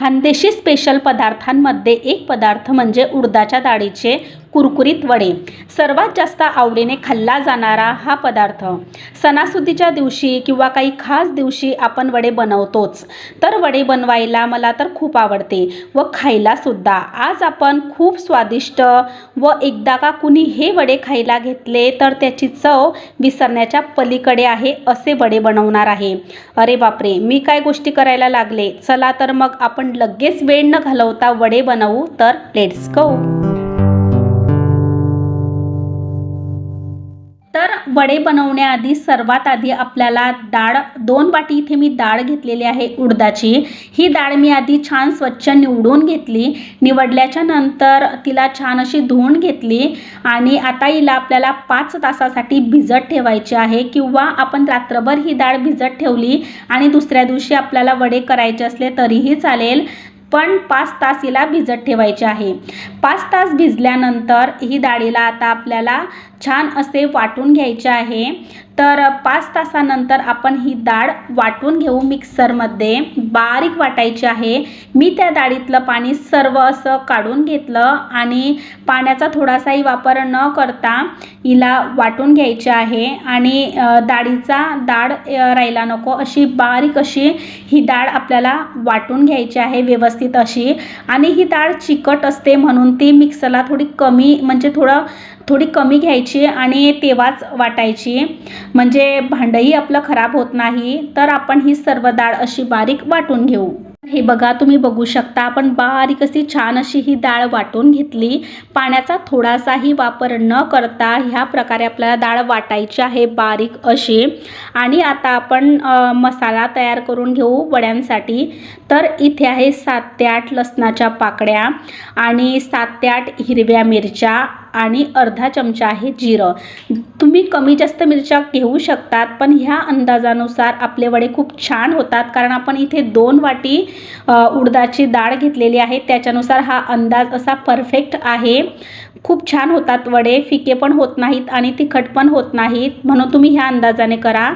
Khandeshi special पदार्थांमध्ये एक पदार्थ म्हणजे उडदाच्या डाळीचे कुरकुरीत वडे. सर्वात जास्त आवडीने खाल्ला जाणारा हा पदार्थ. सणासुदीच्या दिवशी किंवा काही खास दिवशी आपण वडे बनवतोच. तर वडे बनवायला मला तर खूप आवडते व खायलासुद्धा आज आपण खूप स्वादिष्ट व एकदा का कुणी हे वडे खायला घेतले तर त्याची चव विसरण्याच्या पलीकडे आहे असे वडे बनवणार आहे. अरे बापरे! मी काय गोष्टी करायला लागले? चला तर मग आपण लगेच वेळ न घालवता वडे बनवू तर लेट्स गो वडे बनवण्याआधी सर्वात आधी आपल्याला डाळ दोन वाटी इथे मी डाळ घेतलेली आहे उडदाची. ही डाळ मी आधी छान स्वच्छ निवडून घेतली. निवडल्याच्या नंतर तिला छान अशी धुवून घेतली आणि आता हिला आपल्याला पाच तासासाठी भिजत ठेवायची आहे किंवा आपण रात्रभर ही डाळ भिजत ठेवली आणि दुसऱ्या दिवशी आपल्याला वडे करायचे असले तरीही चालेल. पण पाच तास हिला भिजत ठेवायचे आहे. पाच तास भिजल्यानंतर ही डाळीला आता आपल्याला छान असे वाटून घ्यायचे आहे. तर पाच तासानंतर आपण ही डाळ वाटून घेऊ मिक्सरमध्ये. बारीक वाटायची आहे. मी त्या डाळीतलं पाणी सर्व असं काढून घेतलं आणि पाण्याचा थोडासाही वापर न करता हिला वाटून घ्यायची आहे. आणि डाळीचा डाळ राहिला राहायला नको. अशी बारीक अशी ही डाळ आपल्याला वाटून घ्यायची आहे व्यवस्थित अशी. आणि ही डाळ चिकट असते म्हणून ती मिक्सरला थोडी कमी म्हणजे थोडं थोडी कमी घ्यायची आणि तेव्हाच वाटायची. म्हणजे भांडंही आपलं खराब होत नाही तर आपण ही सर्व डाळ अशी बारीक वाटून घेऊ. हे बघा तुम्ही बघू शकता आपण बारीक अशी छान अशी ही डाळ वाटून घेतली. पाण्याचा थोडासाही वापर न करता ह्या प्रकारे आपल्याला डाळ वाटायची आहे बारीक अशी. आणि आता आपण मसाला तयार करून घेऊ वड्यांसाठी. तर इथे आहे सात ते आठ लसणाच्या पाकड्या आणि सात ते आठ हिरव्या मिरच्या आणि अर्धा चमचा आहे जिरं. तुम्ही कमी जास्त मिरच्या घेऊ शकतात पण ह्या अंदाजानुसार आपले वडे खूप छान होतात कारण आपण इथे दोन वाटी उडदाची डाळ घेतलेली आहे. त्याच्यानुसार हा अंदाज असा परफेक्ट आहे. खूप छान होतात वडे फिके पण होत नाहीत आणि तिखट पण होत नाहीत म्हणून तुम्ही ह्या अंदाजाने करा.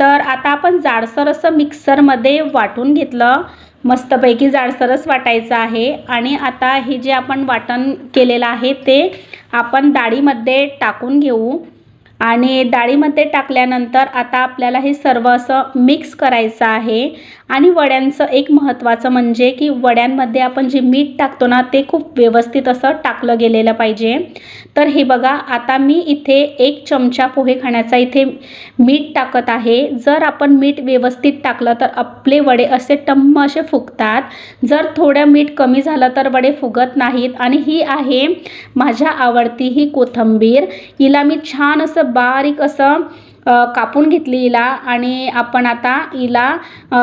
तर आता आपण जाडसर असं मिक्सरमध्ये वाटून घेतलं. मस्तपैकी जाडसरच वाटायचं आहे. आणि आता हे जे आपण वाटण केलेलं आहे ते आपण डाळीमध्ये टाकून घेऊ. आणि डाळीमध्ये टाकल्यानंतर आता आपल्याला हे सर्व असं मिक्स करायचं आहे. आणि वड्यांचं एक महत्त्वाचं म्हणजे की वड्यांमध्ये आपण जे मीठ टाकतो ना ते खूप व्यवस्थित असं टाकलं गेलेलं पाहिजे. तर हे बघा आता मी इथे एक चमचा पोहे खाण्याचा इथे मीठ टाकत आहे. जर आपण मीठ व्यवस्थित टाकलं तर आपले वडे असे टम्म असे फुगतात. जर थोडं मीठ कमी झालं तर वडे फुगत नाहीत. आणि ही आहे माझ्या आवडती ही कोथंबीर. हिला मी छान असं बारीक असं कापून घेतली हिला आणि आपण आता हिला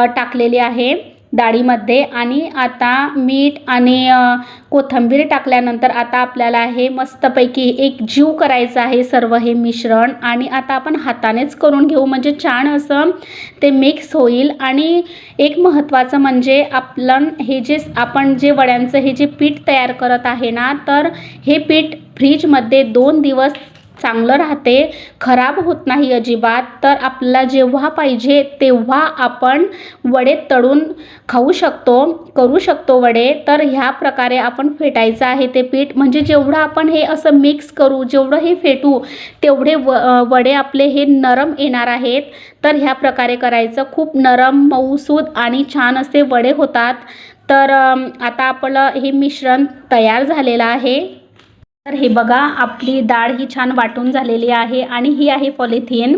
टाकलेली आहे डाळीमध्ये आणि आता मीठ आणि कोथंबीर कोथिंबीर टाकल्यानंतर आता आपल्याला हे मस्तपैकी एक जीव करायचं आहे सर्व हे मिश्रण आणि आता आपण हातानेच करून घेऊ. म्हणजे छान असं ते मिक्स होईल आणि एक महत्त्वाचं म्हणजे आपलं हे जे आपण जे वड्यांचं हे जे पीठ तयार करत आहे ना तर हे पीठ फ्रीजमध्ये दोन दिवस चांगलं राहते खराब होत नाही अजिबात. तर आपल्याला जेव्हा पाहिजे तेव्हा आपण वडे तळून खाऊ शकतो करू शकतो वडे. तर ह्या प्रकारे आपण फेटायचं आहे ते पीठ. म्हणजे जेवढं आपण हे असं मिक्स करू जेवढं हे फेटू तेवढे व वडे आपले हे नरम येणार आहेत. तर ह्या प्रकारे करायचं. खूप नरम मऊसूद आणि छान असे वडे होतात. तर आता आपलं हे मिश्रण तयार झालेलं आहे. तर हे बघा आपली डाळ ही छान वाटून झालेली आहे आणि ही आहे पॉलिथिन.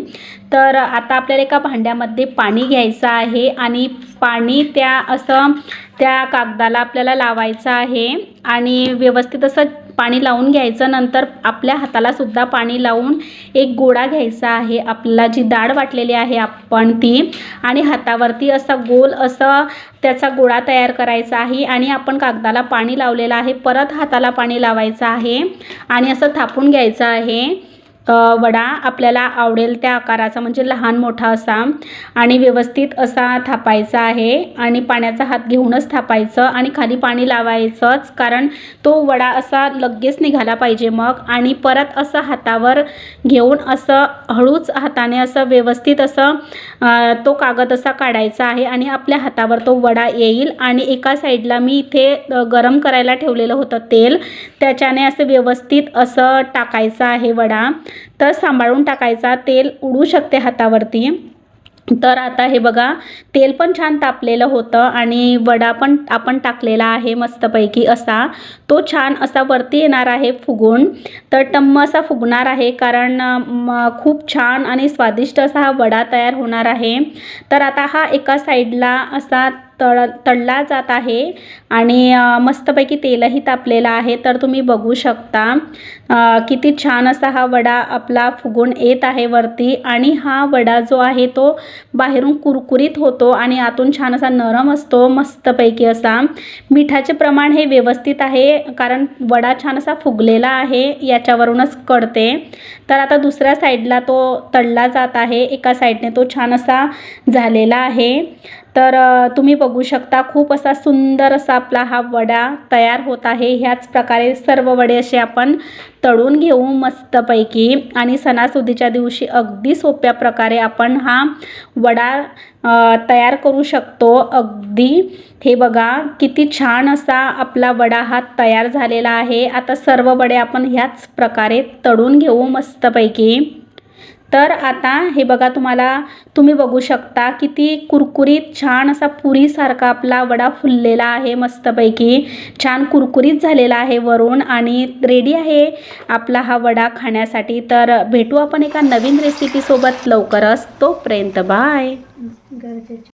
तर आता आपल्याला एका भांड्यामध्ये पाणी घ्यायचं आहे आणि पाणी त्या असं त्या कागदाला आपल्याला लावायचं आहे आणि व्यवस्थित असं पाणी लावून घ्यायचं. नंतर आपल्या हातालासुद्धा पाणी लावून एक गोळा घ्यायचा आहे. आपल्याला जी डाळ वाटलेली आहे आपण ती आणि हातावरती असा गोल असं त्याचा गोळा तयार करायचा आहे आणि आपण कागदाला पाणी लावलेलं आहे. परत हाताला पाणी लावायचं आहे आणि असं थापून घ्यायचं आहे. वडा आपल्याला आवडेल त्या आकाराचा म्हणजे लहान मोठा असा आणि व्यवस्थित असा थापायचा आहे आणि पाण्याचा हात घेऊनच थापायचं आणि खाली पाणी लावायचंच कारण तो वडा असा लगेच निघाला पाहिजे मग आणि परत असं हातावर घेऊन असं हळूच हाताने असं व्यवस्थित असं तो कागद असा काढायचा आहे आणि आपल्या हातावर तो वडा येईल आणि एका साईडला मी इथे गरम करायला ठेवलेलं होतं तेल त्याच्याने असं व्यवस्थित असं टाकायचं आहे वडा. तर सांभाळून टाकायचा. तेल उडू शकते हातावरती. तर आता हे बघा तेल पण छान तापलेलं होतं आणि वडा पण आपण टाकलेला आहे मस्तपैकी असा. तो छान असा वरती येणार आहे फुगून. तर टम्म असा फुगणार आहे कारण म, खूप छान आणि स्वादिष्ट असा हा वडा तयार होणार आहे. तर आता हा एका साईडला असा तळ तळला जात आहे आणि मस्तपैकी तेलही तापलेलं आहे. तर तुम्ही बघू शकता किती छान असा हा वडा आपला फुगून येत आहे वरती. आणि हा वडा जो आहे तो बाहेरून कुरकुरीत होतो आणि आतून छान असा नरम असतो मस्तपैकी असा. मिठाचे प्रमाण हे व्यवस्थित आहे कारण वडा छान असा फुगलेला आहे याच्यावरूनच कळते. तर आता दुसऱ्या साईडला तो तळला जात आहे एका साईडने तो छान असा झालेला आहे. तर तुम्ही बघू शकता खूप असा सुंदर असा आपला हा वडा तयार होत आहे. ह्याच प्रकारे सर्व वडे असे आपण तळून घेऊ मस्तपैकी. आणि सणासुदीच्या दिवशी अगदी सोप्या प्रकारे आपण हा वडा तयार करू शकतो. अगदी. हे बघा किती छान असा आपला वडा हा तयार झालेला आहे. आता सर्व वडे आपण ह्याच प्रकारे तळून घेऊ मस्तपैकी. तर आता हे बघा तुम्हाला तुम्ही बघू शकता किती कुरकुरीत छान असा पुरीसारखा आपला वडा फुललेला आहे मस्तपैकी. छान कुरकुरीत झालेला आहे वरून आणि रेडी आहे आपला हा वडा खाण्यासाठी. तर भेटू आपण एका नवीन रेसिपीसोबत लवकरच. तोपर्यंत बाय